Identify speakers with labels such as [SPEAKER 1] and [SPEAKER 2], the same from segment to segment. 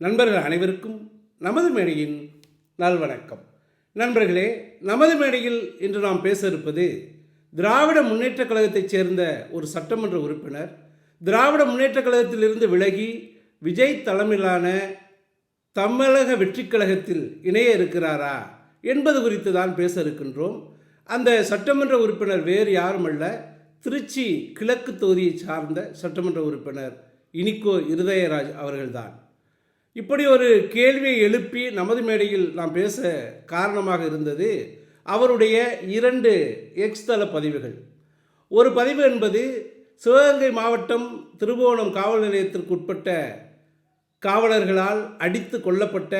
[SPEAKER 1] நண்பர்கள் அனைவருக்கும் நமது மேடையின் நல்வணக்கம். நண்பர்களே நமது மேடையில் இன்று நாம் பேச இருப்பது திராவிட முன்னேற்றக் கழகத்தைச் சேர்ந்த ஒரு சட்டமன்ற உறுப்பினர் திராவிட முன்னேற்றக் கழகத்திலிருந்து விலகி விஜய் தலைமையிலான தமிழக வெற்றிக் கழகத்தில் இணைய இருக்கிறாரா என்பது குறித்து தான் பேச இருக்கின்றோம் அந்த சட்டமன்ற உறுப்பினர் வேறு யாருமல்ல திருச்சி கிழக்கு தொகுதியை சார்ந்த சட்டமன்ற உறுப்பினர் இனிக்கோ இருதயராஜ் அவர்கள்தான். இப்படி ஒரு கேள்வியை எழுப்பி நமது மேடையில் நாம் பேச காரணமாக இருந்தது அவருடைய இரண்டு எக்ஸ்தல பதிவுகள். ஒரு பதிவு என்பது சிவகங்கை மாவட்டம் திருபுவனம் காவல் நிலையத்திற்கு உட்பட்ட காவலர்களால் அடித்து கொல்லப்பட்ட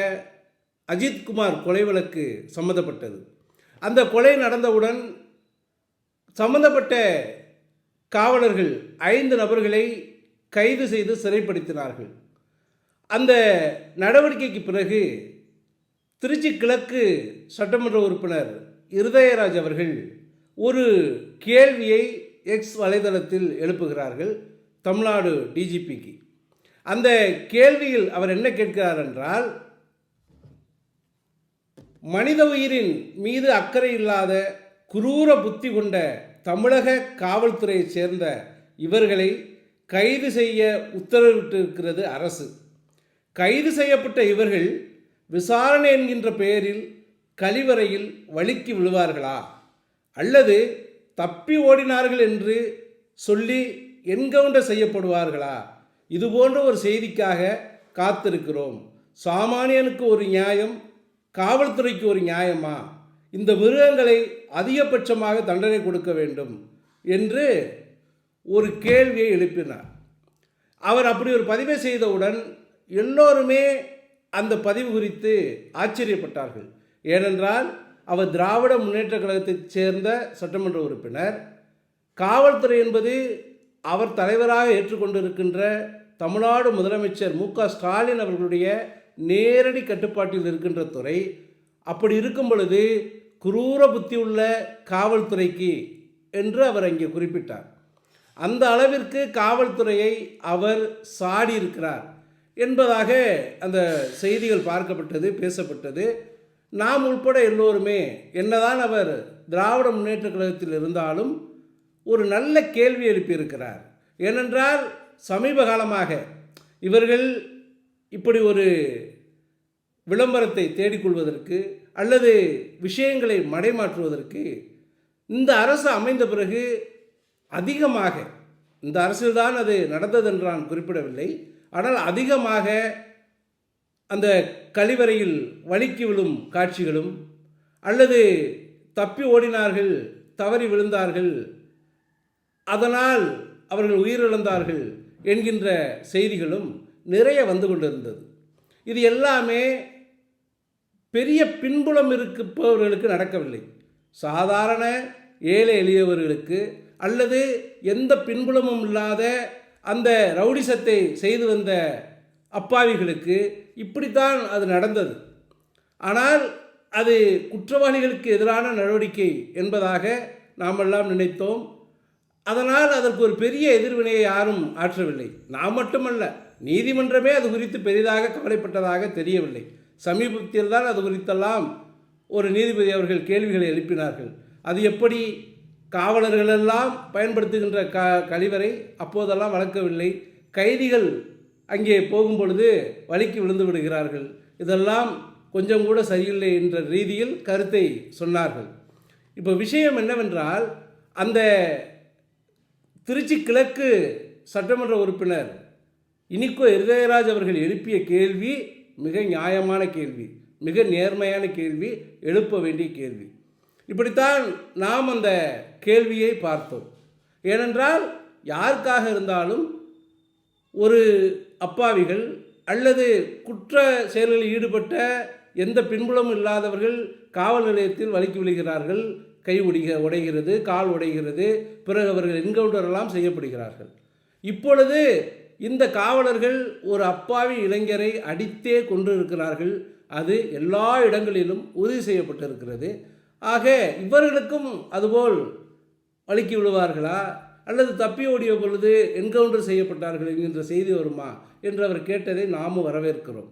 [SPEAKER 1] அஜித்குமார் கொலை வழக்கு சம்மந்தப்பட்டது அந்த கொலை நடந்தவுடன் சம்பந்தப்பட்ட காவலர்கள் ஐந்து நபர்களை கைது செய்து சிறைப்படுத்தினார்கள். அந்த நடவடிக்கைக்கு பிறகு திருச்சி கிழக்கு சட்டமன்ற உறுப்பினர் இருதயராஜ் அவர்கள் ஒரு கேள்வியை எக்ஸ் வலைதளத்தில் எழுப்புகிறார்கள் தமிழ்நாடு டிஜிபிக்கு அந்த கேள்வியில் அவர் என்ன கேட்கிறார் என்றால் மனித உயிரின் மீது அக்கறை இல்லாத குரூர புத்தி கொண்ட தமிழக காவல்துறையைச் சேர்ந்த இவர்களை கைது செய்ய உத்தரவிட்டிருக்கிறது அரசு. கைது செய்யப்பட்ட இவர்கள் விசாரணை என்கின்ற பெயரில் கழிவறையில் வழுக்கி விழுவார்களா? அல்லது தப்பி ஓடினார்கள் என்று சொல்லி என்கவுண்டர் செய்யப்படுவார்களா? இது போன்ற ஒரு செய்திக்காக காத்திருக்கிறோம். சாமானியனுக்கு ஒரு நியாயம் காவல்துறைக்கு ஒரு நியாயமா? இந்த மிருகங்களை அதிகபட்சமாக தண்டனை கொடுக்க வேண்டும் என்று ஒரு கேள்வியை எழுப்பினார். அவர் அப்படி ஒரு பதிவை செய்தவுடன் எல்லோருமே அந்த பதிவு குறித்து ஆச்சரியப்பட்டார்கள். ஏனென்றால் அவர் திராவிட முன்னேற்ற கழகத்தைச் சேர்ந்த சட்டமன்ற உறுப்பினர். காவல்துறை என்பது அவர் தலைவராக ஏற்றுக்கொண்டிருக்கின்ற தமிழ்நாடு முதலமைச்சர் மு க ஸ்டாலின் அவர்களுடைய நேரடி கட்டுப்பாட்டில் இருக்கின்ற துறை. அப்படி இருக்கும் பொழுது குரூர புத்தி உள்ள காவல்துறைக்கு என்று அவர் அங்கே குறிப்பிட்டார். அந்த அளவிற்கு காவல்துறையை அவர் சாடி இருக்கிறார் என்பதாக அந்த செய்திகள் பார்க்கப்பட்டது பேசப்பட்டது. நாம் உள்பட எல்லோருமே என்னதான் அவர் திராவிட முன்னேற்ற கழகத்தில் இருந்தாலும் ஒரு நல்ல கேள்வி எழுப்பியிருக்கிறார். ஏனென்றால் சமீப காலமாக இவர்கள் இப்படி ஒரு விளம்பரத்தை தேடிக்கொள்வதற்கு அல்லது விஷயங்களை மடைமாற்றுவதற்கு இந்த அரசு அமைந்த பிறகு அதிகமாக இந்த அரசில்தான் அது நடந்தது என்று நான் குறிப்பிடவில்லை. ஆனால் அதிகமாக அந்த கழிவறையில் வழுக்கி விழும் காட்சிகளும் அல்லது தப்பி ஓடினார்கள் தவறி விழுந்தார்கள் அதனால் அவர்கள் உயிரிழந்தார்கள் என்கின்ற செய்திகளும் நிறைய வந்து கொண்டிருந்தது. இது எல்லாமே பெரிய பின்புலம் இருப்பவர்களுக்கு நடக்கவில்லை. சாதாரண ஏழை எளியவர்களுக்கு அல்லது எந்த பின்புலமும் இல்லாத அந்த ரவுடிசத்தை செய்து வந்த அப்பாவிகளுக்கு இப்படித்தான் அது நடந்தது. ஆனால் அது குற்றவாளிகளுக்கு எதிரான நடவடிக்கை என்பதாக நாமெல்லாம் நினைத்தோம். அதனால் அதற்கு ஒரு பெரிய எதிர்வினையை யாரும் ஆற்றவில்லை. நாம் மட்டுமல்ல நீதிமன்றமே அது குறித்து பெரிதாக கவலைப்பட்டதாக தெரியவில்லை. சமீபத்தில் தான் அது குறித்தெல்லாம் ஒரு நீதிபதி அவர்கள் கேள்விகளை எழுப்பினார்கள். அது எப்படி காவலர்களெல்லாம் பயன்படுத்துகின்ற க கழிவறை அப்போதெல்லாம் வளர்க்கவில்லை. கைதிகள் அங்கே போகும் பொழுது வலிக்கு விழுந்து விடுகிறார்கள். இதெல்லாம் கொஞ்சம் கூட சரியில்லை என்ற ரீதியில் கருத்தை சொன்னார்கள். இப்போ விஷயம் என்னவென்றால் அந்த திருச்சி கிழக்கு சட்டமன்ற உறுப்பினர் இனிக்கோ இருதயராஜ் அவர்கள் எழுப்பிய கேள்வி மிக நியாயமான கேள்வி மிக நேர்மையான கேள்வி எழுப்ப வேண்டிய கேள்வி. இப்படித்தான் நாம் அந்த கேள்வியை பார்த்தோம். ஏனென்றால் யாருக்காக இருந்தாலும் ஒரு அப்பாவிகள் அல்லது குற்ற செயல்களில் ஈடுபட்ட எந்த பின்புலமும் இல்லாதவர்கள் காவல் நிலையத்தில் வலிக்கு விழுகிறார்கள் கை உடிக உடைகிறது கால் உடைகிறது பிறகு அவர்கள் என்கவுண்டர் எல்லாம் செய்யப்படுகிறார்கள். இப்பொழுது இந்த காவலர்கள் ஒரு அப்பாவி இளைஞரை அடித்தே கொண்டு இருக்கிறார்கள். அது எல்லா இடங்களிலும் உறுதி செய்யப்பட்டிருக்கிறது. ஆக இவர்களுக்கும் அதுபோல் வழுக்கி விடுவார்களா? அல்லது தப்பி ஓடிய பொழுது என்கவுண்டர் செய்யப்பட்டார்கள் என்கின்ற செய்தி வருமா? என்று அவர் கேட்டதை நாமும் வரவேற்கிறோம்.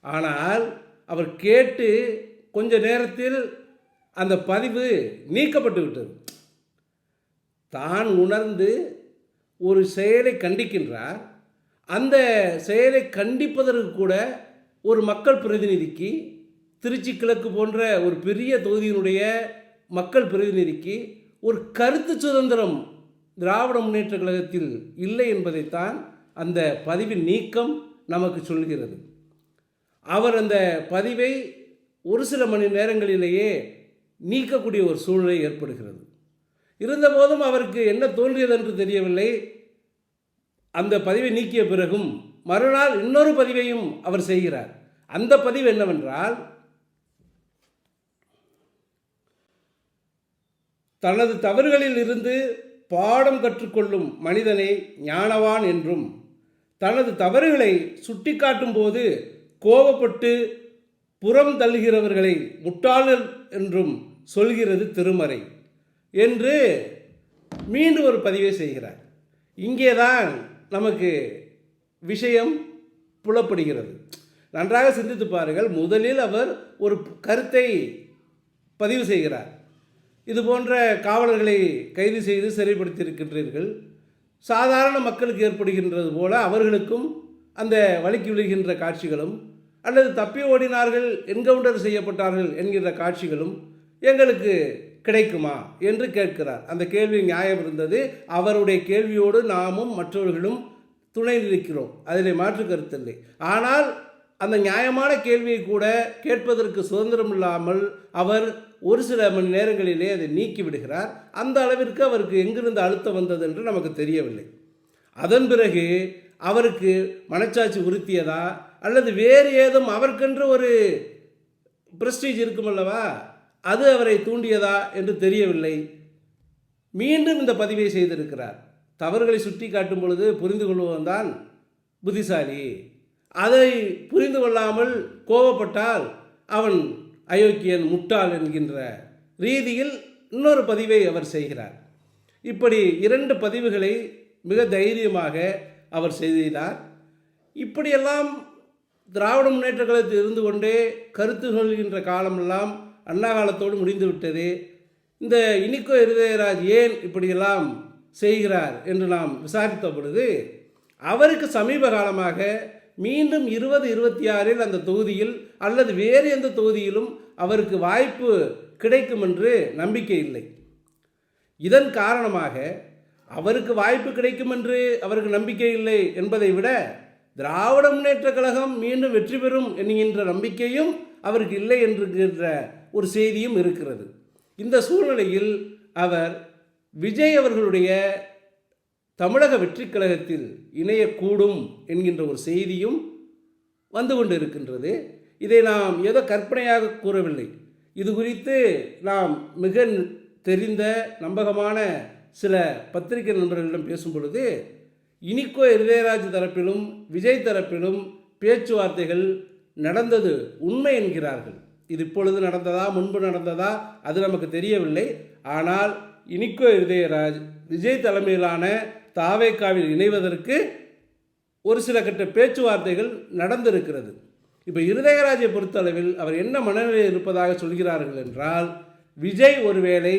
[SPEAKER 1] ஆனால் அவர் கேட்டு கொஞ்ச நேரத்தில் அந்த பதிவு நீக்கப்பட்டு விட்டது. தான் உணர்ந்து ஒரு செயலை கண்டிக்கின்றார். அந்த செயலை கண்டிப்பதற்கு கூட ஒரு மக்கள் பிரதிநிதிக்கு திருச்சி கிழக்கு போன்ற ஒரு பெரிய தொகுதியினுடைய மக்கள் பிரதிநிதிக்கு ஒரு கருத்து சுதந்திரம் திராவிட முன்னேற்ற கழகத்தில் இல்லை என்பதைத்தான் அந்த பதிவின் நீக்கம் நமக்கு சொல்கிறது. அவர் அந்த பதிவை ஒரு சில மணி நேரங்களிலேயே நீக்கக்கூடிய ஒரு சூழ்நிலை ஏற்படுகிறது. இருந்தபோதும் அவருக்கு என்ன தோன்றியது என்று தெரியவில்லை. அந்த பதிவை நீக்கிய பிறகும் மறுநாள் இன்னொரு பதிவையும் அவர் செய்கிறார். அந்த பதிவு என்னவென்றால் தனது தவறுகளில் இருந்து பாடம் கற்றுக்கொள்ளும் மனிதனை ஞானவான் என்றும் தனது தவறுகளை சுட்டிக்காட்டும் போது கோபப்பட்டு புறம் தள்ளுகிறவர்களை முட்டாளர் என்றும் சொல்கிறது திருமறை என்று மீண்டும் ஒரு பதிவை செய்கிறார். இங்கேதான் நமக்கு விஷயம் புலப்படுகிறது. நன்றாக சிந்தித்து பாருங்கள் முதலில் அவர் ஒரு கருத்தை பதிவு செய்கிறார். இது போன்ற காவலர்களை கைது செய்து சிறைப்படுத்தியிருக்கின்றீர்கள். சாதாரண மக்களுக்கு ஏற்படுகின்றது போல அவர்களுக்கும் அந்த வழுக்கி விழுகின்ற காட்சிகளும் அல்லது தப்பி ஓடினார்கள் என்கவுண்டர் செய்யப்பட்டார்கள் என்கின்ற காட்சிகளும் எங்களுக்கு கிடைக்குமா என்று கேட்கிறார். அந்த கேள்வி நியாயம் இருந்தது. அவருடைய கேள்வியோடு நாமும் மற்றவர்களும் துணை நிற்கிறோம் அதில் மாற்று கருத்தில்லை. ஆனால் அந்த நியாயமான கேள்வியை கூட கேட்பதற்கு சுதந்திரம் இல்லாமல் அவர் ஒரு சில மணி நேரங்களிலே அதை நீக்கி விடுகிறார். அந்த அளவிற்கு அவருக்கு எங்கிருந்து அழுத்தம் வந்தது என்று நமக்கு தெரியவில்லை. அதன் பிறகு அவருக்கு மனச்சாட்சி உறுத்தியதா? அல்லது வேறு ஏதும் அவருக்கென்று ஒரு பிரஸ்டீஜ் இருக்குமல்லவா அது அவரை தூண்டியதா என்று தெரியவில்லை. மீண்டும் இந்த பதிவை செய்திருக்கிறார். தவறுகளை சுட்டி காட்டும் பொழுது புரிந்து கொள்வதுதான் புத்திசாலி. அதை புரிந்து கொள்ளாமல் கோபப்பட்டால் அவன் அயோக்கியன் முட்டாள் என்கின்ற ரீதியில் இன்னொரு பதிவை அவர் செய்கிறார். இப்படி இரண்டு பதிவுகளை மிக தைரியமாக அவர் செய்தார் இப்படியெல்லாம் திராவிட முன்னேற்ற கழகத்தில் இருந்து கொண்டே கருத்து சொல்கின்ற காலமெல்லாம் அண்ணா காலத்தோடு முடிந்து விட்டது. இந்த இனிக்கோ இருதயராஜ் ஏன் இப்படியெல்லாம் செய்கிறார் என்று நாம் விசாரித்த பொழுது அவருக்கு சமீப காலமாக மீண்டும் இருபது இருபத்தி ஆறில் அந்த தொகுதியில் அல்லது வேறு எந்த தொகுதியிலும் அவருக்கு வாய்ப்பு கிடைக்கும் என்று நம்பிக்கை இல்லை. இதன் காரணமாக அவருக்கு வாய்ப்பு கிடைக்கும் என்று அவருக்கு நம்பிக்கை இல்லை என்பதை விட திராவிட முன்னேற்ற கழகம் மீண்டும் வெற்றி பெறும் என்கின்ற நம்பிக்கையும் அவருக்கு இல்லை என்கின்ற ஒரு செய்தியும் இருக்கிறது. இந்த சூழ்நிலையில் அவர் விஜய் அவர்களுடைய தமிழக வெற்றிக் கழகத்தில் இணையக்கூடும் என்கின்ற ஒரு செய்தியும் வந்து கொண்டு இருக்கின்றது இதை நாம் ஏதோ கற்பனையாக கூறவில்லை. இது குறித்து நாம் மிக தெரிந்த நம்பகமான சில பத்திரிகை நண்பர்களிடம் பேசும் பொழுது இனிக்கோ இருதயராஜ் தரப்பிலும் விஜய் தரப்பிலும் பேச்சுவார்த்தைகள் நடந்தது உண்மை என்கிறார்கள். இது இப்பொழுது நடந்ததா முன்பு நடந்ததா அது நமக்கு தெரியவில்லை. ஆனால் இனிக்கோ இருதயராஜ் விஜய் தலைமையிலான தாவேக்காவில் இணைவதற்கு ஒரு சில கட்ட பேச்சுவார்த்தைகள் நடந்திருக்கிறது. இப்போ இருதயராஜை பொறுத்தளவில் அவர் என்ன மனநிலையில் இருப்பதாக சொல்கிறார்கள் என்றால் விஜய் ஒருவேளை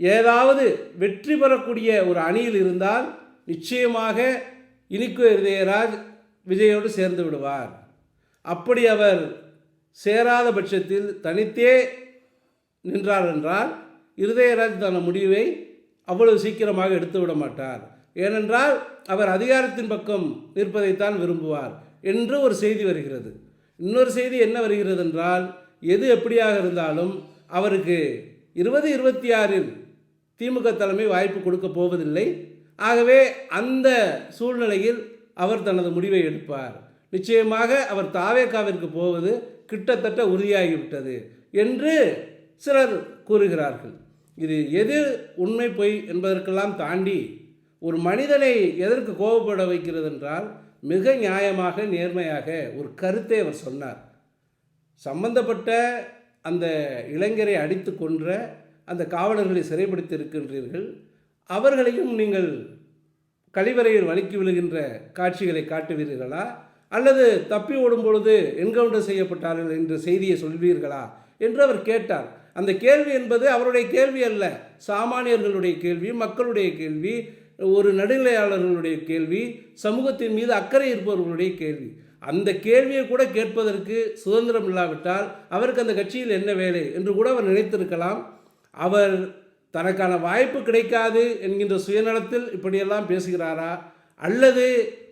[SPEAKER 1] ஏதாவது வெற்றி பெறக்கூடிய ஒரு அணியில் இருந்தால் நிச்சயமாக இனிக்கு இருதயராஜ் விஜயோடு சேர்ந்து விடுவார். அப்படி அவர் சேராத பட்சத்தில் தனித்தே நின்றார் என்றால் இருதயராஜ் தன முடிவை அவ்வளவு சீக்கிரமாக எடுத்து விட மாட்டார். ஏனென்றால் அவர் அதிகாரத்தின் பக்கம் நிற்பதைத்தான் விரும்புவார் என்று ஒரு செய்தி வருகிறது. இன்னொரு செய்தி என்ன வருகிறது என்றால் எது எப்படியாக இருந்தாலும் அவருக்கு இருபது இருபத்தி ஆறில் திமுக தலைமை வாய்ப்பு கொடுக்க போவதில்லை. ஆகவே அந்த சூழ்நிலையில் அவர் தனது முடிவை எடுப்பார். நிச்சயமாக அவர் தாவேக்காவிற்கு போவது கிட்டத்தட்ட உறுதியாகிவிட்டது என்று சிலர் கூறுகிறார்கள். இது எது உண்மை பொய் என்பதற்கெல்லாம் தாண்டி ஒரு மனிதனை எதற்கு கோபப்பட வைக்கிறது என்றால் மிக நியாயமாக நேர்மையாக ஒரு கருத்தை அவர் சொன்னார். சம்பந்தப்பட்ட அந்த இளைஞரை அடித்து கொன்ற அந்த காவலர்களை சிறைப்படுத்தி இருக்கின்றீர்கள் அவர்களையும் நீங்கள் கழிவறையில் வலிக்கி விழுகின்ற காட்சிகளை காட்டுவீர்களா? அல்லது தப்பி ஓடும் பொழுது என்கவுண்டர் செய்யப்பட்டார்கள் என்ற செய்தியை சொல்வீர்களா? என்று அவர் கேட்டார். அந்த கேள்வி என்பது அவருடைய கேள்வி அல்ல. சாமானியர்களுடைய கேள்வி மக்களுடைய கேள்வி ஒரு நடுநிலையாளர்களுடைய கேள்வி சமூகத்தின் மீது அக்கறை இருப்பவர்களுடைய கேள்வி. அந்த கேள்வியை கூட கேட்பதற்கு சுதந்திரம் இல்லாவிட்டால் அவருக்கு அந்த கட்சியில் என்ன வேலை என்று கூட அவர் நினைத்திருக்கலாம். அவர் தனக்கான வாய்ப்பு கிடைக்காது என்கின்ற சுயநலத்தில் இப்படியெல்லாம் பேசுகிறாரா? அல்லது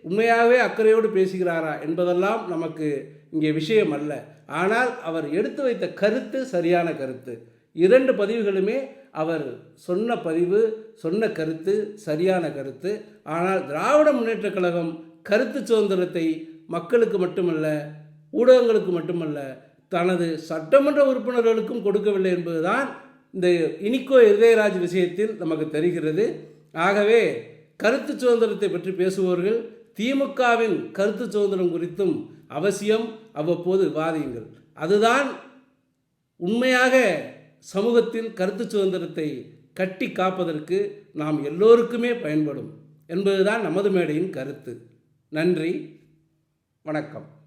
[SPEAKER 1] உண்மையாகவே அக்கறையோடு பேசுகிறாரா என்பதெல்லாம் நமக்கு இங்கே விஷயம் அல்ல. ஆனால் அவர் எடுத்து வைத்த கருத்து சரியான கருத்து. இரண்டு பதிவுகளுமே அவர் சொன்ன பதிவு சொன்ன கருத்து சரியான கருத்து. ஆனால் திராவிட முன்னேற்றக் கழகம் கருத்து சுதந்திரத்தை மக்களுக்கு மட்டுமல்ல ஊடகங்களுக்கு மட்டுமல்ல தனது சட்டமன்ற உறுப்பினர்களுக்கும் கொடுக்கவில்லை என்பதுதான் இந்த இனிக்கோ இருதயராஜ் விஷயத்தில் நமக்கு தெரிகிறது. ஆகவே கருத்து சுதந்திரத்தை பற்றி பேசுபவர்கள் திமுகவின் கருத்து சுதந்திரம் குறித்தும் அவசியம் அவ்வப்போது விவாதியுங்கள் அதுதான் உண்மையாக சமூகத்தில் கருத்து சுதந்திரத்தை கட்டி காப்பதற்கு நாம் எல்லோருக்குமே பயன்படும் என்பதுதான் நமது மேடையின் கருத்து. நன்றி. வணக்கம்.